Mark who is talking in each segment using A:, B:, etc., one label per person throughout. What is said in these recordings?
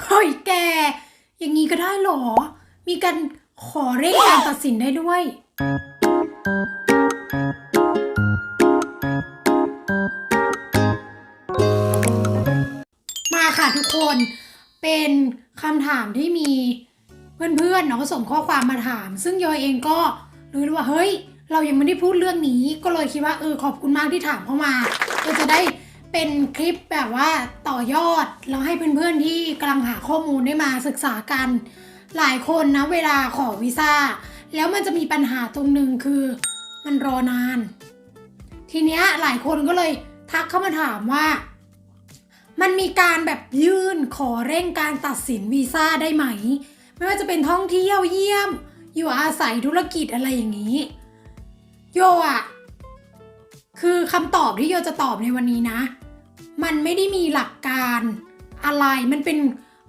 A: เฮ้ยแก อย่างนี้ก็ได้เหรอ มีการขอเร่งการตัดสินได้ด้วย มาค่ะทุกคน เป็นคำถามที่มีเพื่อนๆเนาะส่งข้อความมาถาม ซึ่งยอยเองก็รู้ว่าเฮ้ย เรายังไม่ได้พูดเรื่องนี้ ก็เลยคิดว่าเออขอบคุณมากที่ถามเข้ามาก็จะได้ เป็นคลิปแบบว่าต่อยอดแล้วให้เพื่อนๆที่กำลังหาข้อมูลได้มาศึกษากัน หลายคนนะเวลาขอวีซ่า แล้วมันจะมีปัญหาตรงหนึ่งคือมันรอนาน ทีเนี้ยหลายคนก็เลยทักเข้ามาถามว่า มันมีการแบบยื่นขอเร่งการตัดสินวีซ่าได้ไหม ไม่ว่าจะเป็นท่องเที่ยวเยี่ยม อยู่อาศัยธุรกิจอะไรอย่างนี้ โยอะ คือคำตอบที่โยจะตอบในวันนี้นะ มันไม่ได้มีหลักการอะไร มันเป็น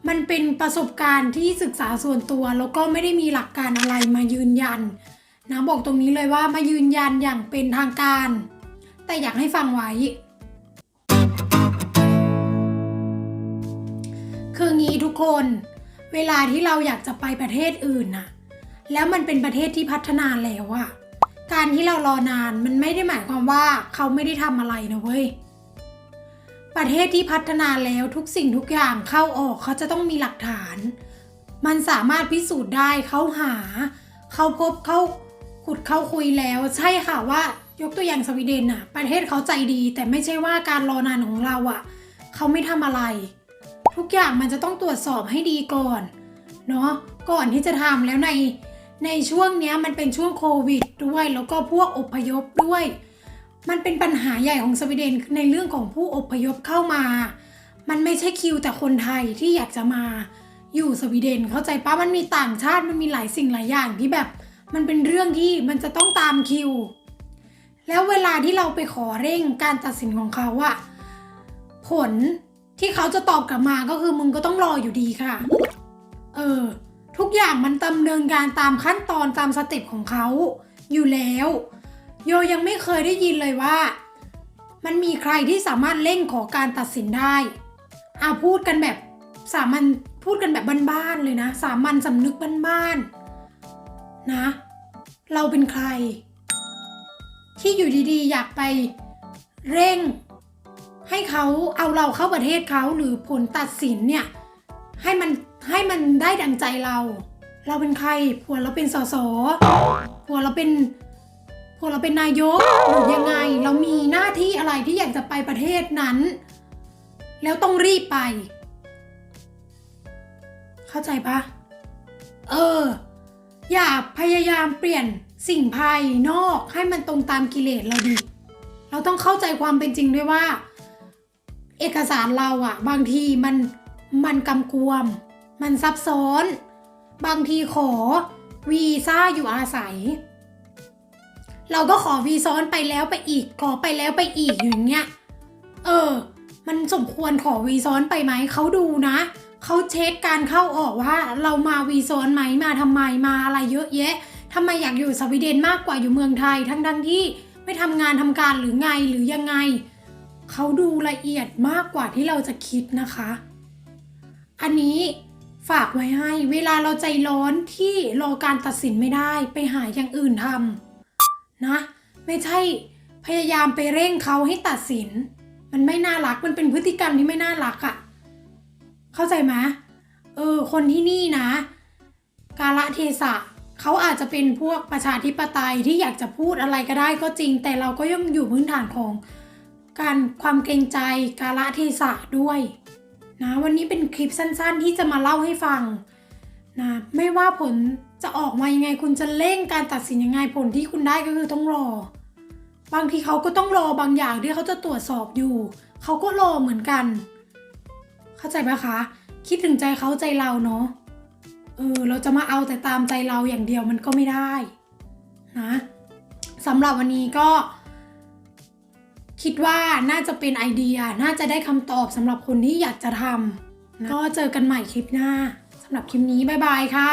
A: มันเป็นประสบการณ์ที่ศึกษาส่วนตัว แล้วก็ไม่ได้มีหลักการอะไรมายืนยันนะบอกตรงนี้เลยว่ามายืนยันอย่างเป็นทางการ แต่อยากให้ฟังไว้ คืองี้ทุกคน เวลาที่เราอยากจะไปประเทศอื่นน่ะ แล้วมันเป็นประเทศที่พัฒนาแล้วอะ การที่เรารอนานมันไม่ได้หมายความว่าเขาไม่ได้ทำอะไรนะเว้ย ประเทศที่พัฒนาแล้วทุกสิ่งทุกอย่างเข้าออกเขาจะต้องมีหลักฐาน มันสามารถพิสูจน์ได้เขาหา เขาพบเขาขุดเขาคุยแล้ว ใช่ค่ะว่ายกตัวอย่างสวีเดนน่ะประเทศเขาใจดี แต่ไม่ใช่ว่าการรอนานของเราอะเขาไม่ทำอะไร ทุกอย่างมันจะต้องตรวจสอบให้ดีก่อนเนาะก่อนที่จะทำแล้วใน ในช่วงนี้มันเป็นช่วงโควิดด้วยแล้วก็พวกอพยพด้วย มันเป็นปัญหาใหญ่ของสวีเดนในเรื่องของผู้อพยพเข้ามา มันไม่ใช่คิวแต่คนไทยที่อยากจะมาอยู่สวีเดนเข้าใจปะมันมีต่างชาติมันมีหลายสิ่งหลายอย่างที่แบบ มันเป็นเรื่องที่มันจะต้องตามคิว แล้วเวลาที่เราไปขอเร่งการตัดสินของเขาอะผลที่เขาจะตอบกลับมาก็คือมึงก็ต้องรออยู่ดีค่ะ เออ ทุกอย่างมันดำเนินการตามขั้นตอนตามสเต็ปของเขาอยู่แล้ว โยยังไม่เคยได้ยินเลยว่า มันมีใครที่สามารถเร่งขอการตัดสินได้อะพูดกันแบบสามัญพูดกันแบบบ้านๆเลยนะ สามัญสำนึกบ้านๆนะ เราเป็นใคร ที่อยู่ดีๆ อยากไปเร่ง ให้เขาเอาเราเข้าประเทศเขาหรือผลตัดสินเนี่ย ให้มันให้มันได้ดังใจเรา เราเป็นใครผัวเราเป็นสสผัวเราเป็นผัวเราเป็นนายกหรือยังไง เรามีหน้าที่อะไรที่อยากจะไปประเทศนั้น แล้วต้องรีบไป เข้าใจปะเออ อย่าพยายามเปลี่ยนสิ่งภายนอกให้มันตรงตามกิเลสเราดิ เราต้องเข้าใจความเป็นจริงด้วยว่า เอกสารเราอะบางทีมัน มันกำกวม มันซับซ้อน บางทีขอวีซ่าอยู่อาศัย เราก็ขอวีซ้อนไปแล้วไปอีก ขอไปแล้วไปอีกอย่างเงี้ย เออ มันสมควรขอวีซ้อนไปไหม เขาดูนะ เขาเช็คการเข้าออกว่า เรามาวีซ้อนไหม มาทำไม มาอะไรเยอะแยะทำไมอยากอยู่สวีเดนมากกว่าอยู่เมืองไทย ทั้งทั้งที่ไม่ทำงานทำการหรือไงหรือยังไง เขาดูละเอียดมากกว่าที่เราจะคิดนะคะ อันนี้ฝากไว้ให้ เวลาเราใจร้อนที่รอการตัดสินไม่ได้ไปหาอย่างอื่นทำนะ ไม่ใช่พยายามไปเร่งเขาให้ตัดสิน มันไม่น่ารักมันเป็นพฤติกรรมที่ไม่น่ารักอะ่ะ เข้าใจไหมเออ คนที่นี่นะ กาละเทศะเขาอาจจะเป็นพวกประชาธิปไตยที่อยากจะพูดอะไรก็ได้ก็จริง แต่เราก็ยังอยู่พื้นฐานของการความเกรงใจกาละเทศะด้วย นะวันนี้เป็นคลิปสั้นๆ ที่จะมาเล่าให้ฟังนะไม่ว่าผลจะออกมายังไง คุณจะเร่งการตัดสินยังไงผลที่คุณได้ก็คือต้องรอ บางทีเขาก็ต้องรอบางอย่างที่เขาจะตรวจสอบอยู่ เขาก็รอเหมือนกัน เข้าใจไหมคะ คิดถึงใจเขาใจเราเนาะเออเราจะมาเอาแต่ตามใจเราอย่างเดียวมันก็ไม่ได้นะสำหรับวันนี้ก็ คิดว่าน่าจะเป็นไอเดียน่าจะได้คำตอบสำหรับคนที่อยากจะทำนะก็เจอกันใหม่คลิปหน้าสำหรับคลิปนี้ บ๊ายบายค่ะ